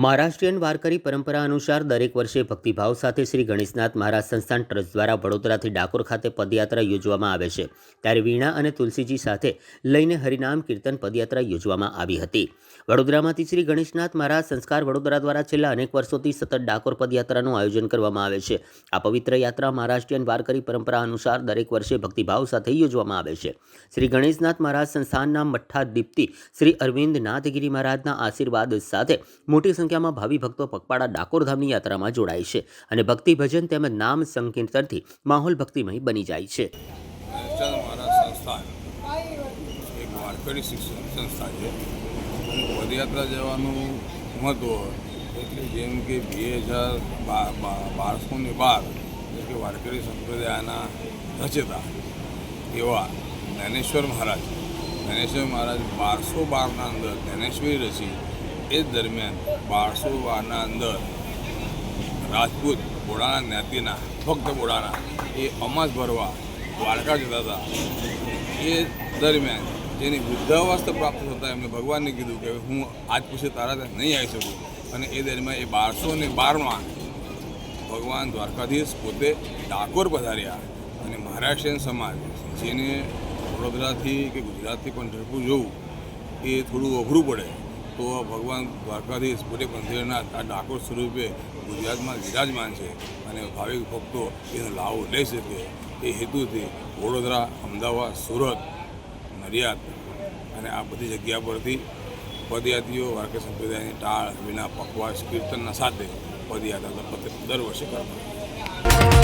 મહારાષ્ટ્રીયન વારકરી પરંપરા અનુસાર દરેક વર્ષે ભક્તિભાવ સાથે શ્રી ગણેશનાથ મહારાજ સંસ્થાન ટ્રસ્ટ દ્વારા વડોદરાથી ડાકોર ખાતે પદયાત્રા યોજવામાં આવે છે. ત્યારે વીણા અને તુલસીજી સાથે લઈને હરિનામ કીર્તન પદયાત્રા યોજવામાં આવી હતી. વડોદરામાંથી શ્રી ગણેશનાથ મહારાજ સંસ્કાર વડોદરા દ્વારા છેલ્લા અનેક વર્ષોથી સતત ડાકોર પદયાત્રાનું આયોજન કરવામાં આવે છે. આ પવિત્ર યાત્રા મહારાષ્ટ્રીયન વારકરી પરંપરા અનુસાર દરેક વર્ષે ભક્તિભાવ સાથે યોજવામાં આવે છે. શ્રી ગણેશનાથ મહારાજ સંસ્થાનના મઠ્ઠાદીપ્તિ શ્રી અરવિંદ નાથગીરી મહારાજના આશીર્વાદ સાથે મોટી સંખ્યામાં ભાવિ ભક્તો પગપાળા ડાકોર ધામની યાત્રામાં જોડાય છે અને ભક્તિ ભજન તેમજ નામ સંકીર્તનથી માહોલ ભક્તિમય બની જાય છે. વારકરી શિક્ષણ સંસ્થા છે. પદયાત્રા જવાનું મહત્ત્વ એટલે જેમ કે બે હજાર બારસો ને બાર એટલે કે વારકરી સંપ્રદાયના રચેતા એવા જ્ઞાનેશ્વર મહારાજ. જ્ઞાનેશ્વર મહારાજ બારસો બારના અંદર જ્ઞાનેશ્વરી રચી એ દરમિયાન બારસો વારના અંદર રાજપૂત બોડાના જ્ઞાતિના ફક્ત બોડાના એ અમાસ ભરવા દ્વારકા જતા હતા. એ દરમિયાન જેની વૃદ્ધાવસ્થા પ્રાપ્ત થતાં એમને ભગવાનને કીધું કે હું આજ પછી તારા ત્યાં નહીં આવી શકું. અને એ દરમિયાન એ બારસો ને બારમાં ભગવાન દ્વારકાધીશ પોતે ડાકોર પધાર્યા. અને મહારાષ્ટ્રીયન સમાજ, જેને વડોદરાથી કે ગુજરાતથી પણ ઝડપું જવું, એ થોડું અઘરું પડે. તો ભગવાન દ્વારકાધીશ પોતે મંદિરના આ ડાકોર સ્વરૂપે ગુજરાતમાં વિરાજમાન છે અને ભાવિક ભક્તો એનો લાભ લઈ શકે એ હેતુથી વડોદરા, અમદાવાદ, સુરત, નડિયાદ અને આ બધી જગ્યા પરથી પદયાત્રીઓ વારકરી સંપ્રદાયની ટાળ વિના પકવાસ કીર્તનના સાથે પદયાત્રા દર વર્ષે કરવામાં.